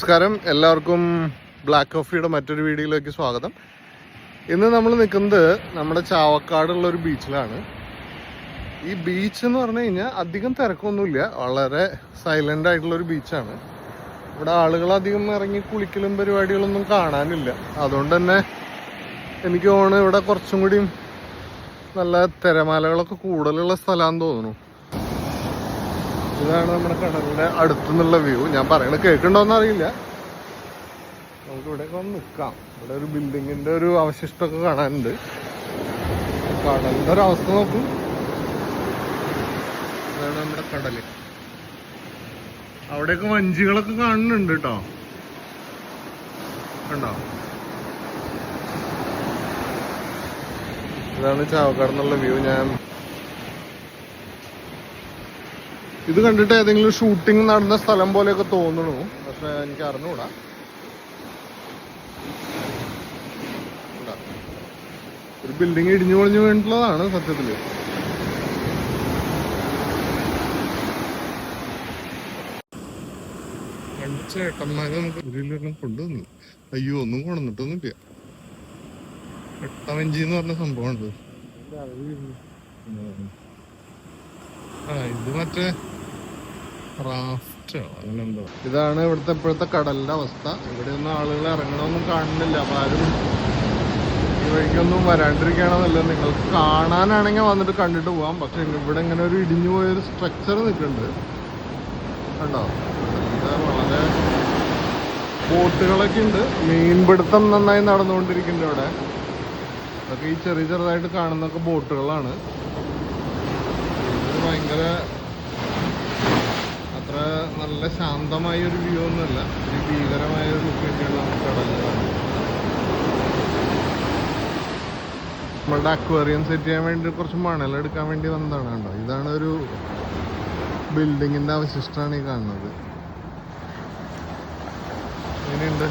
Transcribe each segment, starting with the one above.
നമസ്കാരം. എല്ലാവർക്കും ബ്ലാക്ക് കോഫിയുടെ മറ്റൊരു വീഡിയോയിലേക്ക് സ്വാഗതം. ഇന്ന് നമ്മൾ നിൽക്കുന്നത് നമ്മുടെ ചാവക്കാടുള്ള ഒരു ബീച്ചിലാണ് ഈ ബീച്ച് എന്ന് പറഞ്ഞു കഴിഞ്ഞാൽ അധികം തിരക്കൊന്നുമില്ല. വളരെ സൈലന്റ് ആയിട്ടുള്ള ഒരു ബീച്ചാണ് ഇവിടെ ആളുകൾ അധികം ഇറങ്ങി കുളിക്കലും പരിപാടികളൊന്നും കാണാനില്ല. അതുകൊണ്ട് തന്നെ എനിക്ക് തോന്നുന്നു ഇവിടെ കുറച്ചും കൂടി നല്ല തിരമാലകളൊക്കെ കൂടുതലുള്ള സ്ഥലമാണെന്ന് തോന്നുന്നു. ഇതാണ് നമ്മുടെ കടലിന്റെ അടുത്തുനിന്നുള്ള വ്യൂ. ഞാൻ പറയണത് കേൾക്കണ്ടോന്ന് അറിയില്ല. നമുക്ക് ഇവിടെയൊക്കെ വന്ന് നിൽക്കാം. ഇവിടെ ഒരു ബിൽഡിങ്ങിന്റെ ഒരു അവശിഷ്ടമൊക്കെ കാണാനുണ്ട്. കടലിന്റെ ഒരു അവസ്ഥ നോക്കും. ഇതാണ് നമ്മുടെ കടൽ. അവിടെയൊക്കെ വഞ്ചികളൊക്കെ കാണുന്നുണ്ട് കേട്ടോ. കണ്ടോ? ഇതാണ് ചാവക്കാട് എന്നുള്ള വ്യൂ. ഞാൻ ഇത് കണ്ടിട്ട് ഏതെങ്കിലും ഷൂട്ടിംഗ് നടന്ന സ്ഥലം പോലെയൊക്കെ തോന്നുന്നു. പക്ഷെ എനിക്ക് അറിഞ്ഞൂടാ. ഒരു ബിൽഡിംഗ് ഇടിഞ്ഞു പൊളിഞ്ഞു വീണിട്ടുള്ളതാണ് സത്യത്തിൽ. ചേട്ടന്മാരെ നമുക്ക് അയ്യോ ഒന്നും കൊണ്ടുവന്നിട്ടൊന്നുമില്ല. എട്ടവഞ്ചി എന്ന് പറഞ്ഞ സംഭവമുണ്ട്. ഉം. ആ മറ്റേ റാഫ്റ്റോ അങ്ങനെ എന്തോ ഇതാണ് ഇവിടുത്തെ ഇപ്പോഴത്തെ കടലിന്റെ അവസ്ഥ. ഇവിടെ ഒന്നും ആളുകൾ ഇറങ്ങണമെന്നും കാണുന്നില്ല. അപ്പൊ ആരും ഈ വഴിക്കൊന്നും വരാണ്ടിരിക്കണമെന്നല്ല നിങ്ങൾക്ക് കാണാനാണെങ്കിൽ വന്നിട്ട് കണ്ടിട്ട് പോവാം. പക്ഷെ ഇവിടെ ഇങ്ങനെ ഒരു ഇടിഞ്ഞു പോയൊരു സ്ട്രക്ചർ നിൽക്കുന്നുണ്ട്. കണ്ടോ? വളരെ ബോട്ടുകളൊക്കെ ഉണ്ട്. മീൻപിടുത്തം നന്നായി നടന്നുകൊണ്ടിരിക്കുന്നുണ്ട് ഇവിടെ. അതൊക്കെ ഈ ചെറിയ ചെറുതായിട്ട് കാണുന്നൊക്കെ ബോട്ടുകളാണ്. ഭയങ്കര അത്ര നല്ല ശാന്തമായ ഒരു വ്യൂ ഒന്നുമല്ല. ഒരു ഭീകരമായ ഒരു ലുക്ക് തന്നെയാണ് നമുക്ക് കടലിൽ നമ്മളുടെ അക്വേറിയം സെറ്റ് ചെയ്യാൻ വേണ്ടി കുറച്ച് മണൽ എടുക്കാൻ വേണ്ടി വന്നതാണ് കണ്ടോ ഇതാണ് ഒരു ബിൽഡിങ്ങിന്റെ അവശിഷ്ടമാണ് ഈ കാണുന്നത്. ഇങ്ങനെയുണ്ട്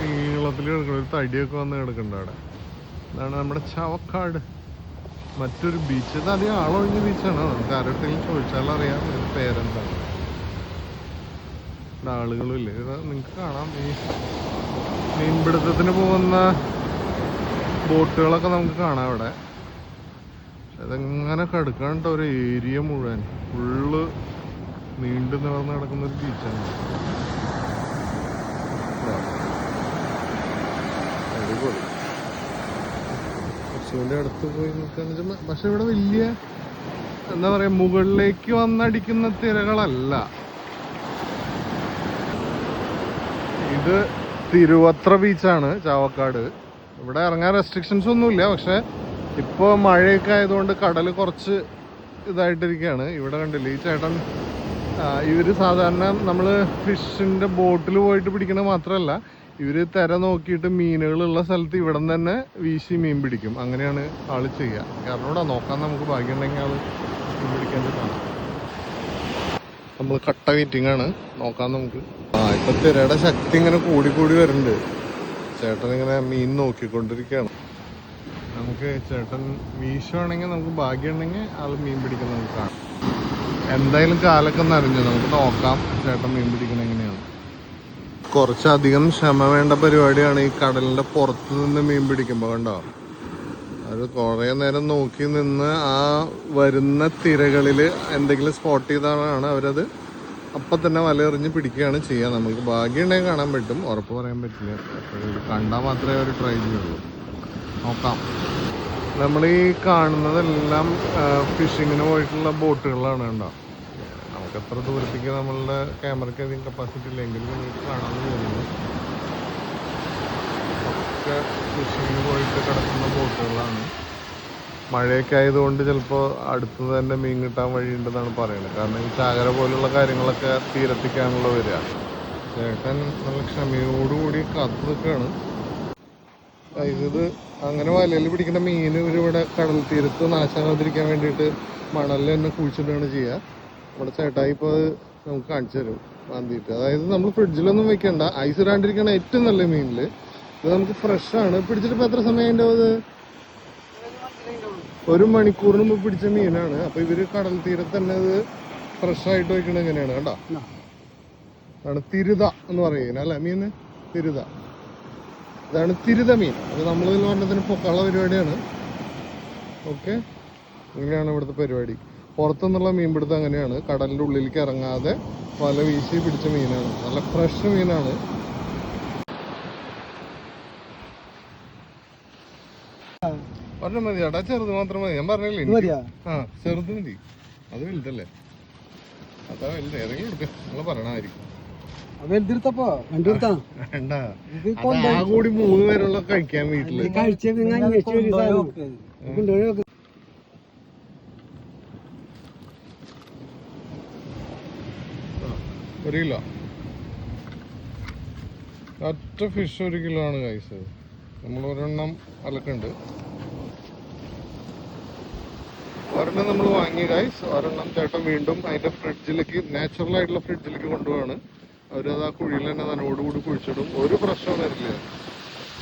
നീളത്തിൽ കിടക്കണം ഒരു തടിയൊക്കെ വന്ന് കിടക്കുന്നുണ്ട് അവിടെ. ഇതാണ് നമ്മുടെ ചവക്കാട്. മറ്റൊരു ബീച്ച് ഇത് അധികം ആളൊഴിഞ്ഞ ബീച്ചാണ് നമുക്ക് ആരോടെങ്കിലും ചോദിച്ചാൽ അറിയാം. ഇതിന്റെ പേരെന്താണ് ഇവിടെ ആളുകളും ഇല്ലേ? ഇത് നിങ്ങൾക്ക് കാണാം. ഈ മീൻപിടുത്തത്തിന് പോകുന്ന ബോട്ടുകളൊക്കെ നമുക്ക് കാണാം ഇവിടെ അതെങ്ങനെ കിടക്കാണ്ട് ഒരു ഏരിയ മുഴുവൻ. ഫുള്ള് നീണ്ടു നിവർന്ന് കിടക്കുന്ന ഒരു ബീച്ചാണ് അടിപൊളി. കുറച്ചുകൂടി അടുത്ത് പോയി നിൽക്കാന്ന് പക്ഷെ ഇവിടെ വലിയ എന്താ പറയുക മുകളിലേക്ക് വന്നടിക്കുന്ന തിരകളല്ല. ഇത് തിരുവത്ര ബീച്ചാണ് ചാവക്കാട്. ഇവിടെ ഇറങ്ങാൻ റെസ്ട്രിക്ഷൻസ് ഒന്നുമില്ല പക്ഷെ ഇപ്പോൾ മഴയൊക്കെ ആയതുകൊണ്ട് കടൽ കുറച്ച് ഇതായിട്ടിരിക്കുകയാണ്. ഇവിടെ കണ്ടില്ലേ ഈ ചേട്ടൻ ഇവർ സാധാരണ നമ്മൾ ഫിഷിന്റെ ബോട്ടിൽ പോയിട്ട് പിടിക്കണത് മാത്രമല്ല ഇവർ തിര നോക്കിയിട്ട് മീനുകളുള്ള സ്ഥലത്ത് ഇവിടെ തന്നെ വീശി മീൻ പിടിക്കും. അങ്ങനെയാണ് ആൾ ചെയ്യുക കാരണം ഇവിടെ നോക്കാൻ നമുക്ക് ഭാഗ്യമുണ്ടെങ്കിൽ ആൾ മീൻ പിടിക്കാൻ കാണാം നമ്മൾ കട്ട മീറ്റിംഗ് ആണ്. നോക്കാം നമുക്ക്. ആ ഇപ്പൊ തിരയുടെ ശക്തി ഇങ്ങനെ കൂടി കൂടി വരുന്നുണ്ട്. ചേട്ടൻ ഇങ്ങനെ മീൻ നോക്കിക്കൊണ്ടിരിക്കുകയാണ്. നമുക്ക് ചേട്ടൻ വീശുവാണെങ്കിൽ നമുക്ക് ഭാഗ്യമുണ്ടെങ്കിൽ ആൾ മീൻ പിടിക്കുന്നത് നമുക്ക് കാണാം. എന്തായാലും കാലൊക്കെ നനഞ്ഞു. നമുക്ക് നോക്കാം ചേട്ടൻ മീൻ എങ്ങനെയാണ് കുറച്ചധികം ക്ഷമ വേണ്ട പരിപാടിയാണ് ഈ കടലിന്റെ പുറത്ത് നിന്ന് മീൻ പിടിക്കുമ്പോൾ കണ്ടോ? അത് കുറേ നേരം നോക്കി നിന്ന് ആ വരുന്ന തിരകളിൽ എന്തെങ്കിലും സ്പോട്ട് ചെയ്താണ് അവരത് അപ്പം തന്നെ വലയെറിഞ്ഞ് പിടിക്കുകയാണ് ചെയ്യുക നമുക്ക് ഭാഗ്യമുണ്ടെങ്കിൽ കാണാൻ പറ്റും. ഉറപ്പ് പറയാൻ പറ്റില്ല. കണ്ടാൽ മാത്രമേ അവർ ട്രൈ ചെയ്യുള്ളൂ. നോക്കാം. നമ്മൾ ഈ കാണുന്നതെല്ലാം ഫിഷിങ്ങിന് പോയിട്ടുള്ള ബോട്ടുകളാണ് കണ്ടോ? നമുക്ക് എത്ര ദൂരത്തേക്ക് നമ്മളുടെ ക്യാമറയ്ക്ക് അധികം കപ്പാസിറ്റി ഇല്ലെങ്കിലും നിങ്ങൾക്ക് കാണാമെന്ന് തോന്നുന്നു ഒക്കെ ഫിഷിങ്ങിന് പോയിട്ട് കിടക്കുന്ന ബോട്ടുകളാണ്. മഴയൊക്കെ ആയതുകൊണ്ട് ചിലപ്പോൾ അടുത്ത് തന്നെ മീൻ കിട്ടാൻ വഴിയുണ്ടെന്നാണ് പറയുന്നത്. കാരണം ഈ ചാകര പോലുള്ള കാര്യങ്ങളൊക്കെ തീരത്തിക്കാനുള്ള വരിക. ചേട്ടൻ നല്ല ക്ഷമയോടുകൂടി കാത്തു നിൽക്കുകയാണ്. ഇത് അങ്ങനെ വലയിൽ പിടിക്കുന്ന മീൻ ഇവരിവിടെ കടൽ തീരത്ത് നാശാകാതിരിക്കാൻ വേണ്ടിയിട്ട് മണലിൽ തന്നെ കുഴിച്ചിടുകയാണ് ചെയ്യുക. ചേട്ടായി ഇപ്പൊ അത് നമുക്ക് കാണിച്ചു തരും മാന്തിയിട്ട്. അതായത് നമ്മൾ ഫ്രിഡ്ജിലൊന്നും വെക്കണ്ട. ഐസ് ഇടാണ്ടിരിക്കണ ഏറ്റവും നല്ല മീനിൽ ഇത് നമുക്ക് ഫ്രഷ് ആണ്. പിടിച്ചിട്ട് എത്ര സമയം ഉണ്ടാവും ഇത് ഒരു മണിക്കൂറിന് മുമ്പ് പിടിച്ച മീനാണ്. അപ്പൊ ഇവർ കടൽ തീരത്ത് തന്നെ ഇത് ഫ്രഷ് ആയിട്ട് വെക്കണത് എങ്ങനെയാണ്? കണ്ടോ? അതാണ് തിരുത എന്ന് പറയുന്നത്. അല്ലെ മീന് തിരുത. ഇതാണ് തിരുത മീൻ. അത് നമ്മൾ പറഞ്ഞതിന് പൊക്കള പരിപാടിയാണ്. ഓക്കെ? ഇങ്ങനെയാണ് ഇവിടുത്തെ പരിപാടി. പുറത്തുനിന്നുള്ള മീൻപിടുത്തം അങ്ങനെയാണ്. കടലിന്റെ ഉള്ളിലേക്ക് ഇറങ്ങാതെ വല വീശി പിടിച്ച മീനാണ്. നല്ല ഫ്രഷ് മീനാണ്. പറഞ്ഞ മതി. ചേട്ടാ ചെറുത് മാത്രം മതി. ഞാൻ പറഞ്ഞില്ലേ? ആ ചെറുത് മതി. അത് വലുതല്ലേ? അതാ വലുത്. ഏതെങ്കിലും എടുക്ക. നിങ്ങൾ പറയണമായിരിക്കും. കൂടി മൂന്ന് പേരുള്ള കഴിക്കാൻ വീട്ടിൽ. കഴിച്ച ഒരു കിലോ ഒറ്റ ഫിഷ് ഒരു കിലോ ആണ് കഴിച്ചത് നമ്മൾ ഒരെണ്ണം അലക്കുണ്ട് ഒരെണ്ണം നമ്മൾ വാങ്ങി ഗൈസ് ഒരെണ്ണം ചേട്ടൻ വീണ്ടും അതിന്റെ ഫ്രിഡ്ജിലേക്ക് നാച്ചുറൽ ആയിട്ടുള്ള ഫ്രിഡ്ജിലേക്ക് കൊണ്ടുപോവാണ്. അവരത് ആ കുഴിയിൽ തന്നെ നനോടുകൂടി കുഴിച്ചിടും. ഒരു പ്രശ്നവും വരില്ല.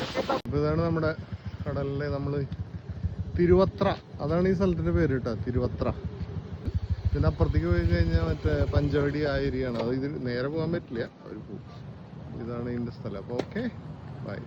അപ്പൊ ഇതാണ് നമ്മുടെ കടലിലെ നമ്മൾ തിരുവത്ര. അതാണ് ഈ സ്ഥലത്തിന്റെ പേര് കേട്ടോ തിരുവത്ര. പിന്നെ അപ്പുറത്തേക്ക് പോയി കഴിഞ്ഞാൽ മറ്റേ പഞ്ചവടി ആ ഏരിയ ആണ് അത് ഇതിൽ നേരെ പോകാൻ പറ്റില്ല. അവർ പോകും ഇതാണ് ഇതിന്റെ സ്ഥലം. അപ്പോൾ ഓക്കെ. ബൈ.